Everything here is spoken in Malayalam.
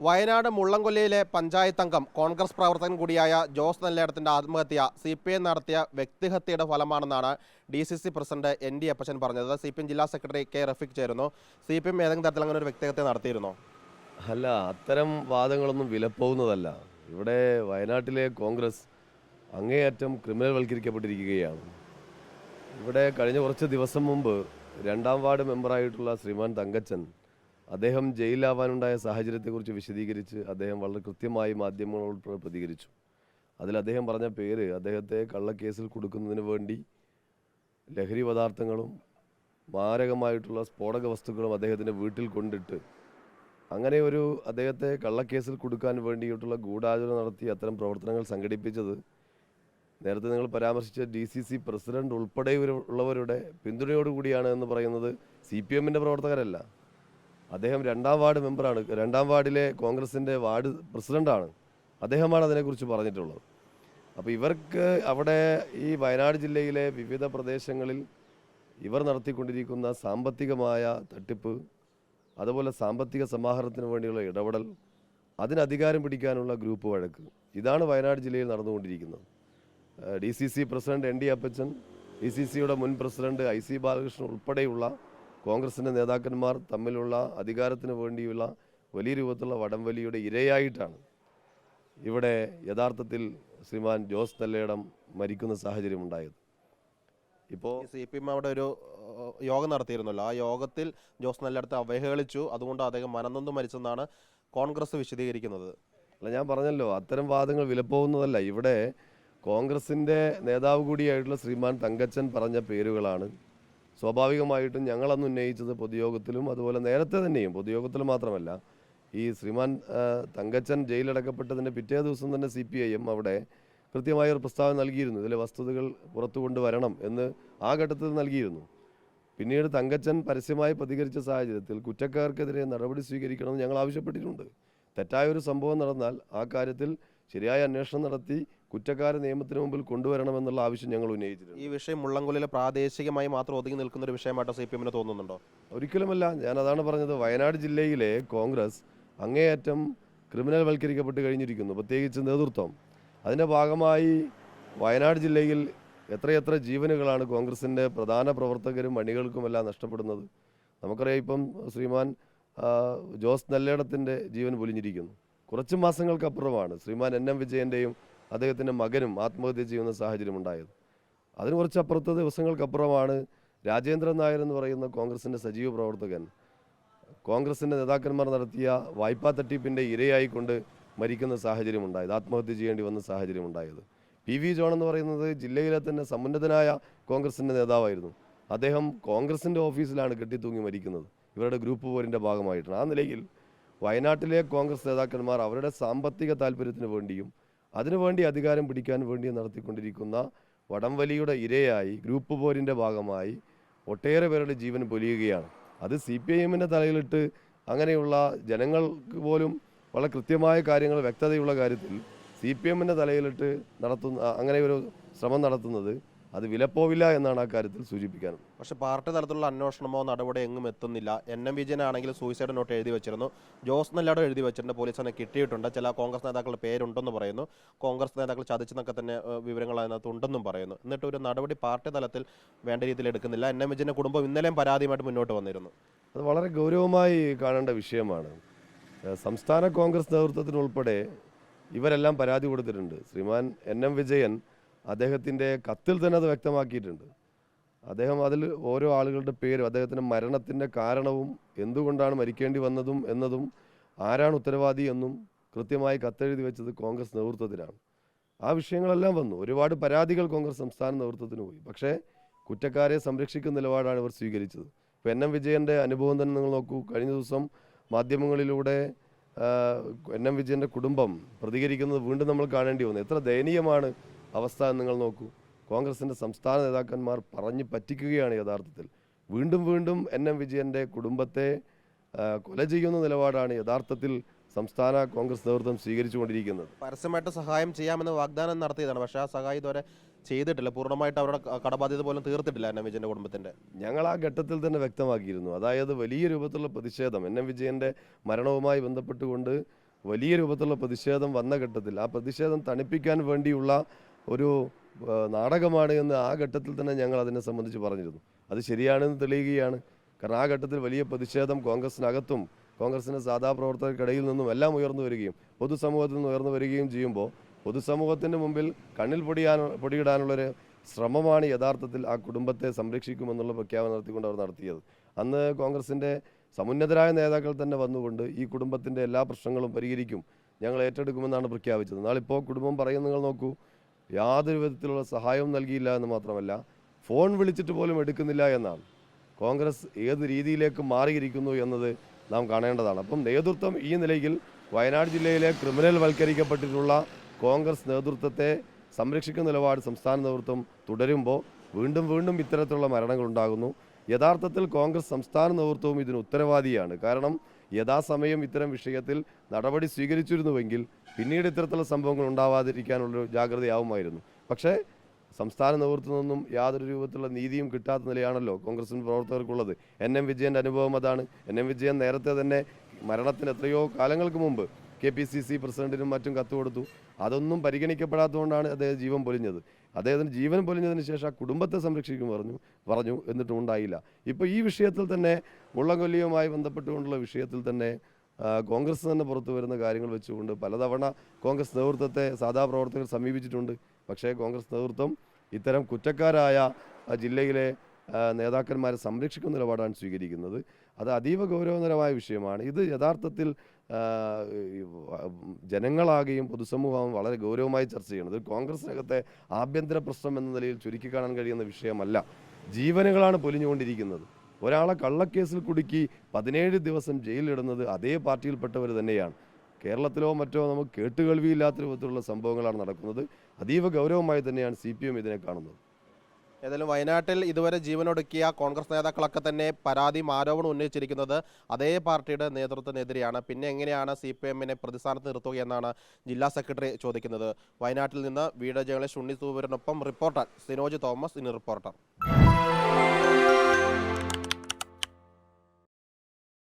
വയനാട് മുള്ളംകൊല്ലയിലെ പഞ്ചായത്ത് അംഗം കോൺഗ്രസ് പ്രവർത്തകൻ കൂടിയായ ജോസ് നെല്ലേടത്തിന്റെ ആത്മഹത്യ സി പി ഐ നടത്തിയ വ്യക്തിഹത്യയുടെ ഫലമാണെന്നാണ് D C C president N D Appachan പറഞ്ഞത്. സി പി എം ജില്ലാ സെക്രട്ടറി കെ റഫീഖ് ചേരുന്നു. സി പി എം ഏതെങ്കിലും തരത്തിൽ അങ്ങനെ ഒരു വ്യക്തിഹത്യ നടത്തിയിരുന്നോ? അല്ല അത്തരം വാദങ്ങളൊന്നും വിലപ്പോകുന്നതല്ല ഇവിടെ വയനാട്ടിലെ കോൺഗ്രസ് അങ്ങേയറ്റം ക്രിമിനൽ വൽക്കരിക്കപ്പെട്ടിരിക്കുകയാണ് ഇവിടെ കഴിഞ്ഞ കുറച്ച് ദിവസം മുമ്പ് രണ്ടാം വാർഡ് മെമ്പറായിട്ടുള്ള ശ്രീമാൻ തങ്കച്ചൻ അദ്ദേഹം ജയിലിലാവാനുണ്ടായ സാഹചര്യത്തെക്കുറിച്ച് വിശദീകരിച്ച് അദ്ദേഹം വളരെ കൃത്യമായി മാധ്യമങ്ങളോട് പ്രതികരിച്ചു. അതിൽ അദ്ദേഹം പറഞ്ഞ പേര് അദ്ദേഹത്തെ കള്ളക്കേസിൽ കൊടുക്കുന്നതിന് വേണ്ടി ലഹരി പദാർത്ഥങ്ങളും മാരകമായിട്ടുള്ള സ്ഫോടക വസ്തുക്കളും അദ്ദേഹത്തിന്റെ വീട്ടിൽ കൊണ്ടിട്ട് അങ്ങനെ ഒരു അദ്ദേഹത്തെ കള്ളക്കേസിൽ കൊടുക്കാൻ വേണ്ടിയിട്ടുള്ള ഗൂഢാലോചന നടത്തി അത്തരം പ്രവർത്തനങ്ങൾ സംഘടിപ്പിച്ചത് നേരത്തെ നിങ്ങൾ പരാമർശിച്ച ഡി സി സി പ്രസിഡന്റ് ഉൾപ്പെടെ ഉള്ളവരുടെ പിന്തുണയോടുകൂടിയാണ് എന്ന് പറയുന്നത് സി പി എമ്മിന്റെ പ്രവർത്തകരല്ല. അദ്ദേഹം രണ്ടാം വാർഡ് മെമ്പറാണ്. രണ്ടാം വാർഡിലെ കോൺഗ്രസിന്റെ വാർഡ് പ്രസിഡന്റാണ് അദ്ദേഹമാണ് അതിനെക്കുറിച്ച് പറഞ്ഞിട്ടുള്ളത്. അപ്പോൾ ഇവർക്ക് അവിടെ ഈ വയനാട് ജില്ലയിലെ വിവിധ പ്രദേശങ്ങളിൽ ഇവർ നടത്തിക്കൊണ്ടിരിക്കുന്ന സാമ്പത്തികമായ തട്ടിപ്പ് അതുപോലെ സാമ്പത്തിക സമാഹരണത്തിന് വേണ്ടിയുള്ള ഇടപെടൽ അതിനധികാരം പിടിക്കാനുള്ള ഗ്രൂപ്പ് വഴക്ക്. ഇതാണ് വയനാട് ജില്ലയിൽ നടന്നുകൊണ്ടിരിക്കുന്നത്. D C C president N D Appachan D C സിയുടെ മുൻ പ്രസിഡന്റ് ഐ സി ബാലകൃഷ്ണൻ ഉൾപ്പെടെയുള്ള കോൺഗ്രസിന്റെ നേതാക്കന്മാർ തമ്മിലുള്ള അധികാരത്തിന് വേണ്ടിയുള്ള വലിയ രൂപത്തിലുള്ള വടംവലിയുടെ ഇരയായിട്ടാണ് ഇവിടെ യഥാർത്ഥത്തിൽ ശ്രീമാൻ ജോസ് നെല്ലയിടം മരിക്കുന്ന സാഹചര്യം ഉണ്ടായത്. ഇപ്പോൾ സി പി എം അവിടെ ഒരു യോഗം നടത്തിയിരുന്നല്ലോ. ആ യോഗത്തിൽ ജോസ് നെല്ലേടത്തെ അവഹേളിച്ചു. അതുകൊണ്ട് അദ്ദേഹം മനനൊന്ന് മരിച്ചെന്നാണ് കോൺഗ്രസ് വിശദീകരിക്കുന്നത്. അല്ല ഞാൻ പറഞ്ഞല്ലോ അത്തരം വാദങ്ങൾ വിലപ്പോകുന്നതല്ല ഇവിടെ കോൺഗ്രസിന്റെ നേതാവ് കൂടിയായിട്ടുള്ള ശ്രീമാൻ തങ്കച്ചൻ പറഞ്ഞ പേരുകളാണ്. സ്വാഭാവികമായിട്ടും ഞങ്ങളന്ന് ഉന്നയിച്ചത് പൊതുയോഗത്തിലും അതുപോലെ നേരത്തെ തന്നെയും പൊതുയോഗത്തിൽ മാത്രമല്ല ഈ ശ്രീമാൻ തങ്കച്ചൻ ജയിലടക്കപ്പെട്ടതിന്റെ പിറ്റേ ദിവസം തന്നെ സി പി ഐ എം അവിടെ കൃത്യമായ ഒരു പ്രസ്താവന നൽകിയിരുന്നു. ഇതിലെ വസ്തുതകൾ പുറത്തു കൊണ്ടുവരണം എന്ന് ആ ഘട്ടത്തിൽ നൽകിയിരുന്നു. പിന്നീട് തങ്കച്ചൻ പരസ്യമായി പ്രതികരിച്ച സാഹചര്യത്തിൽ കുറ്റക്കാർക്കെതിരെ നടപടി സ്വീകരിക്കണമെന്ന് ഞങ്ങൾ ആവശ്യപ്പെട്ടിട്ടുണ്ട്. തെറ്റായ ഒരു സംഭവം നടന്നാൽ ആ കാര്യത്തിൽ ശരിയായ അന്വേഷണം നടത്തി കുറ്റക്കാരെ നിയമത്തിന് മുമ്പിൽ കൊണ്ടുവരണമെന്നുള്ള ആവശ്യം ഞങ്ങൾ ഉന്നയിച്ചിട്ടുണ്ട്. ഈ വിഷയം മുള്ളംകൊല്ലിലെ പ്രാദേശികമായി മാത്രം ഒതുങ്ങി നിൽക്കുന്ന ഒരു വിഷയമായിട്ടോ സി പി എമ്മിന് തോന്നുന്നുണ്ടോ? ഒരിക്കലുമല്ല ഞാൻ അതാണ് പറഞ്ഞത്. വയനാട് ജില്ലയിലെ കോൺഗ്രസ് അങ്ങേയറ്റം ക്രിമിനൽ വൽക്കരിക്കപ്പെട്ട് കഴിഞ്ഞിരിക്കുന്നു പ്രത്യേകിച്ച് നേതൃത്വം. അതിന്റെ ഭാഗമായി വയനാട് ജില്ലയിൽ എത്രയെത്ര ജീവനുകളാണ് കോൺഗ്രസിന്റെ പ്രധാന പ്രവർത്തകരും അണികൾക്കുമെല്ലാം നഷ്ടപ്പെടുന്നത്. നമുക്കറിയാം ഇപ്പം ശ്രീമാൻ ജോസ് നെല്ലേടത്തിന്റെ ജീവൻ പൊലിഞ്ഞിരിക്കുന്നു. കുറച്ച് മാസങ്ങൾക്കപ്പുറമാണ് ശ്രീമാൻ എൻ എം വിജയന്റെയും അദ്ദേഹത്തിന്റെ മകനും ആത്മഹത്യ ചെയ്യുന്ന സാഹചര്യം ഉണ്ടായത്. അതിന് കുറച്ചപ്പുറത്ത് ദിവസങ്ങൾക്കപ്പുറമാണ് രാജേന്ദ്രൻ നായർ എന്ന് പറയുന്ന കോൺഗ്രസിന്റെ സജീവ പ്രവർത്തകൻ കോൺഗ്രസിന്റെ നേതാക്കന്മാർ നടത്തിയ വായ്പാ തട്ടിപ്പിന്റെ ഇരയായിക്കൊണ്ട് മരിക്കുന്ന സാഹചര്യം ഉണ്ടായത് ആത്മഹത്യ ചെയ്യേണ്ടി വന്ന സാഹചര്യം ഉണ്ടായത്. പി വി ജോൺ എന്ന് പറയുന്നത് ജില്ലയിലെ തന്നെ സമുന്നതനായ കോൺഗ്രസിന്റെ നേതാവായിരുന്നു. അദ്ദേഹം കോൺഗ്രസിന്റെ ഓഫീസിലാണ് കെട്ടിത്തൂങ്ങി മരിക്കുന്നത്. ഇവരുടെ ഗ്രൂപ്പ് പോരിന്റെ ഭാഗമായിട്ടാണ്. ആ നിലയിൽ വയനാട്ടിലെ കോൺഗ്രസ് നേതാക്കന്മാർ അവരുടെ സാമ്പത്തിക താല്പര്യത്തിന് വേണ്ടിയും അതിനുവേണ്ടി അധികാരം പിടിക്കാൻ വേണ്ടി നടത്തിക്കൊണ്ടിരിക്കുന്ന വടംവലിയുടെ ഇരയായി ഗ്രൂപ്പ് പോരിന്റെ ഭാഗമായി ഒട്ടേറെ പേരുടെ ജീവൻ പൊലിയുകയാണ്. അത് സി പി ഐ എമ്മിന്റെ തലയിലിട്ട് അങ്ങനെയുള്ള ജനങ്ങൾക്ക് പോലും വളരെ കൃത്യമായ കാര്യങ്ങൾ വ്യക്തതയുള്ള കാര്യത്തിൽ സി പി എമ്മിന്റെ തലയിലിട്ട് നടത്തുന്ന അങ്ങനെ ഒരു ശ്രമം നടത്തുന്നത് അത് വിലപ്പോവില്ല എന്നാണ് ആ കാര്യത്തിൽ സൂചിപ്പിക്കാനും. പക്ഷേ പാർട്ടി തലത്തിലുള്ള അന്വേഷണമോ നടപടി എങ്ങും എത്തുന്നില്ല. എൻ എം വിജയനാണെങ്കിൽ സൂയിസൈഡ് നോട്ട് എഴുതി വെച്ചിരുന്നു. ജോസ് നെല്ലാടോ എഴുതി വെച്ചിട്ടുണ്ട്. പോലീസിനെ കിട്ടിയിട്ടുണ്ട്. ചില കോൺഗ്രസ് നേതാക്കളുടെ പേരുണ്ടെന്ന് പറയുന്നു. കോൺഗ്രസ് നേതാക്കൾ ചതിച്ചെന്നൊക്കെ തന്നെ വിവരങ്ങൾ അതിനകത്ത് ഉണ്ടെന്നും പറയുന്നു. എന്നിട്ട് ഒരു നടപടി പാർട്ടി തലത്തിൽ വേണ്ട രീതിയിൽ എടുക്കുന്നില്ല. എൻ എം വിജയന്റെ കുടുംബം ഇന്നലെയും പരാതിയുമായിട്ട് മുന്നോട്ട് വന്നിരുന്നു. അത് വളരെ ഗൗരവമായി കാണേണ്ട വിഷയമാണ്. സംസ്ഥാന കോൺഗ്രസ് നേതൃത്വത്തിനുൾപ്പെടെ ഇവരെല്ലാം പരാതി കൊടുത്തിട്ടുണ്ട്. ശ്രീമാൻ എൻ എം വിജയൻ അദ്ദേഹത്തിന്റെ കത്തിൽ തന്നെ അത് വ്യക്തമാക്കിയിട്ടുണ്ട്. അദ്ദേഹം അതിൽ ഓരോ ആളുകളുടെ പേരും അദ്ദേഹത്തിന്റെ മരണത്തിന്റെ കാരണവും എന്തുകൊണ്ടാണ് മരിക്കേണ്ടി വന്നതും എന്നതും ആരാണ് ഉത്തരവാദി എന്നും കൃത്യമായി കത്തെഴുതി വെച്ചത് കോൺഗ്രസ് നേതൃത്വത്തിലാണ്. ആ വിഷയങ്ങളെല്ലാം വന്നു. ഒരുപാട് പരാതികൾ കോൺഗ്രസ് സംസ്ഥാന നേതൃത്വത്തിന് പോയി. പക്ഷേ കുറ്റക്കാരെ സംരക്ഷിക്കുന്ന നിലപാടാണ് ഇവർ സ്വീകരിച്ചത്. ഇപ്പോൾ എൻ എം വിജയന്റെ അനുഭവം തന്നെ നിങ്ങൾ നോക്കൂ. കഴിഞ്ഞ ദിവസം മാധ്യമങ്ങളിലൂടെ എൻ എം വിജയന്റെ കുടുംബം പ്രതികരിക്കുന്നത് വീണ്ടും നമ്മൾ കാണേണ്ടി വന്നു. എത്ര ദയനീയമാണ് അവസ്ഥ നിങ്ങൾ നോക്കൂ. കോൺഗ്രസിന്റെ സംസ്ഥാന നേതാക്കന്മാർ പറഞ്ഞു പറ്റിക്കുകയാണ് യഥാർത്ഥത്തിൽ. വീണ്ടും വീണ്ടും എൻ എം വിജയന്റെ കുടുംബത്തെ കൊല ചെയ്യുന്ന നിലപാടാണ് യഥാർത്ഥത്തിൽ സംസ്ഥാന കോൺഗ്രസ് നേതൃത്വം സ്വീകരിച്ചുകൊണ്ടിരിക്കുന്നത്. പരസ്യമായിട്ട് സഹായം ചെയ്യാമെന്ന് വാഗ്ദാനം നടത്തിയതാണ്. പക്ഷേ ആ സഹായം ഇതുവരെ ചെയ്തിട്ടില്ല. പൂർണമായിട്ട് അവരുടെ കടബാധ്യത പോലും തീർത്തിട്ടില്ല എൻ എം വിജയന്റെ കുടുംബത്തിന്റെ ഞങ്ങൾ ആ ഘട്ടത്തിൽ തന്നെ വ്യക്തമാക്കിയിരുന്നു. അതായത് വലിയ രൂപത്തിലുള്ള പ്രതിഷേധം എൻ എം വിജയന്റെ മരണവുമായി ബന്ധപ്പെട്ടുകൊണ്ട് വലിയ രൂപത്തിലുള്ള പ്രതിഷേധം വന്ന ഘട്ടത്തിൽ ആ പ്രതിഷേധം തണുപ്പിക്കാൻ വേണ്ടിയുള്ള ഒരു നാടകമാണ് എന്ന് ആ ഘട്ടത്തിൽ തന്നെ ഞങ്ങൾ അതിനെ സംബന്ധിച്ച് പറഞ്ഞിരുന്നു. അത് ശരിയാണെന്ന് തെളിയുകയാണ്. കാരണം ആ ഘട്ടത്തിൽ വലിയ പ്രതിഷേധം കോൺഗ്രസിനകത്തും കോൺഗ്രസിന്റെ സാധാ പ്രവർത്തകർക്കിടയിൽ നിന്നും എല്ലാം ഉയർന്നു വരികയും പൊതുസമൂഹത്തിൽ നിന്ന് ഉയർന്നു വരികയും ചെയ്യുമ്പോൾ പൊതുസമൂഹത്തിന്റെ മുമ്പിൽ കണ്ണിൽ പൊടിയാൻ പൊടിയിടാനുള്ളൊരു ശ്രമമാണ് യഥാർത്ഥത്തിൽ ആ കുടുംബത്തെ സംരക്ഷിക്കുമെന്നുള്ള പ്രഖ്യാപനം നടത്തിക്കൊണ്ട് അവർ നടത്തിയത്. അന്ന് കോൺഗ്രസിന്റെ സമുന്നതരായ നേതാക്കൾ തന്നെ വന്നുകൊണ്ട് ഈ കുടുംബത്തിന്റെ എല്ലാ പ്രശ്നങ്ങളും പരിഹരിക്കും ഞങ്ങൾ ഏറ്റെടുക്കുമെന്നാണ് പ്രഖ്യാപിച്ചത്. നാളിപ്പോൾ കുടുംബം പറയുന്നത് നിങ്ങൾ നോക്കൂ. യാതൊരു വിധത്തിലുള്ള സഹായവും നൽകിയില്ല എന്ന് മാത്രമല്ല ഫോൺ വിളിച്ചിട്ട് പോലും എടുക്കുന്നില്ല എന്നാണ്. കോൺഗ്രസ് ഏത് രീതിയിലേക്ക് മാറിയിരിക്കുന്നു എന്നത് നാം കാണേണ്ടതാണ്. അപ്പം നേതൃത്വം ഈ നിലയിൽ വയനാട് ജില്ലയിലെ ക്രിമിനൽ വൽക്കരിക്കപ്പെട്ടിട്ടുള്ള കോൺഗ്രസ് നേതൃത്വത്തെ സംരക്ഷിക്കുന്ന നിലപാട് സംസ്ഥാന നേതൃത്വം തുടരുമ്പോൾ വീണ്ടും വീണ്ടും ഇത്തരത്തിലുള്ള മരണങ്ങൾ ഉണ്ടാകുന്നു യഥാർത്ഥത്തിൽ കോൺഗ്രസ് സംസ്ഥാന നേതൃത്വവും ഇതിന് ഉത്തരവാദിയാണ്. കാരണം യഥാസമയം ഇത്തരം വിഷയത്തിൽ നടപടി സ്വീകരിച്ചിരുന്നുവെങ്കിൽ പിന്നീട് ഇത്തരത്തിലുള്ള സംഭവങ്ങൾ ഉണ്ടാവാതിരിക്കാനുള്ളൊരു ജാഗ്രതയാവുമായിരുന്നു. പക്ഷേ സംസ്ഥാന നേതൃത്വത്തിൽ നിന്നും യാതൊരു രൂപത്തിലുള്ള നീതിയും കിട്ടാത്ത നിലയാണല്ലോ കോൺഗ്രസിന് പ്രവർത്തകർക്കുള്ളത്. എൻ എം വിജയന്റെ അനുഭവം അതാണ്. എൻ എം വിജയൻ നേരത്തെ തന്നെ മരണത്തിന് എത്രയോ കാലങ്ങൾക്ക് മുമ്പ് കെ പി സി സി പ്രസിഡന്റിനും മറ്റും കത്ത് കൊടുത്തു. അതൊന്നും പരിഗണിക്കപ്പെടാത്തതുകൊണ്ടാണ് അദ്ദേഹം ജീവൻ പൊലിഞ്ഞത്. അദ്ദേഹത്തിന് ജീവൻ പൊലിഞ്ഞതിന് ശേഷം ആ കുടുംബത്തെ സംരക്ഷിക്കും പറഞ്ഞു പറഞ്ഞു എന്നിട്ടും ഉണ്ടായില്ല. ഇപ്പോൾ ഈ വിഷയത്തിൽ തന്നെ മുള്ളംകൊല്ലിയുമായി ബന്ധപ്പെട്ടുകൊണ്ടുള്ള വിഷയത്തിൽ തന്നെ കോൺഗ്രസ് തന്നെ പുറത്തു വരുന്ന കാര്യങ്ങൾ വെച്ചുകൊണ്ട് പലതവണ കോൺഗ്രസ് നേതൃത്വത്തെ സാധാ പ്രവർത്തകർ സമീപിച്ചിട്ടുണ്ട്. പക്ഷേ കോൺഗ്രസ് നേതൃത്വം ഇത്തരം കുറ്റക്കാരായ ജില്ലയിലെ നേതാക്കന്മാരെ സംരക്ഷിക്കുന്ന നിലപാടാണ് സ്വീകരിക്കുന്നത്. അത് അതീവ ഗൗരവതരമായ വിഷയമാണ്. ഇത് യഥാർത്ഥത്തിൽ ജനങ്ങളാകെയും പൊതുസമൂഹവും വളരെ ഗൗരവമായി ചർച്ച ചെയ്യണത് കോൺഗ്രസിനകത്തെ ആഭ്യന്തര പ്രശ്നം എന്ന നിലയിൽ ചുരുക്കി കാണാൻ കഴിയുന്ന വിഷയമല്ല. ജീവനുകളാണ് പൊലിഞ്ഞുകൊണ്ടിരിക്കുന്നത്. ഒരാളെ കള്ളക്കേസിൽ കുടുക്കി പതിനേഴ് ദിവസം ജയിലിലിടുന്നത് അതേ പാർട്ടിയിൽപ്പെട്ടവർ തന്നെയാണ്. കേരളത്തിലോ മറ്റോ നമുക്ക് കേട്ടുകേൾവിയില്ലാത്ത രൂപത്തിലുള്ള സംഭവങ്ങളാണ് നടക്കുന്നത്. അതീവ ഗൗരവമായി തന്നെയാണ് സി ഇതിനെ കാണുന്നത്. ഏതായാലും വയനാട്ടിൽ ഇതുവരെ ജീവനൊടുക്കിയ കോൺഗ്രസ് നേതാക്കളൊക്കെ തന്നെ പരാതിയും ആരോപണം ഉന്നയിച്ചിരിക്കുന്നത് അതേ പാർട്ടിയുടെ നേതൃത്വത്തിനെതിരെയാണ്. പിന്നെ എങ്ങനെയാണ് സി പി എമ്മിനെ പ്രതിസ്ഥാനത്ത് നിർത്തുക എന്നാണ് ജില്ലാ സെക്രട്ടറി ചോദിക്കുന്നത്. വയനാട്ടിൽ നിന്ന് വീട് ജേണലിസ്റ്റ് ഉണ്ണി തൂവരിനൊപ്പം റിപ്പോർട്ടർ സിനോജ് തോമസ് ഇനി റിപ്പോർട്ടർ.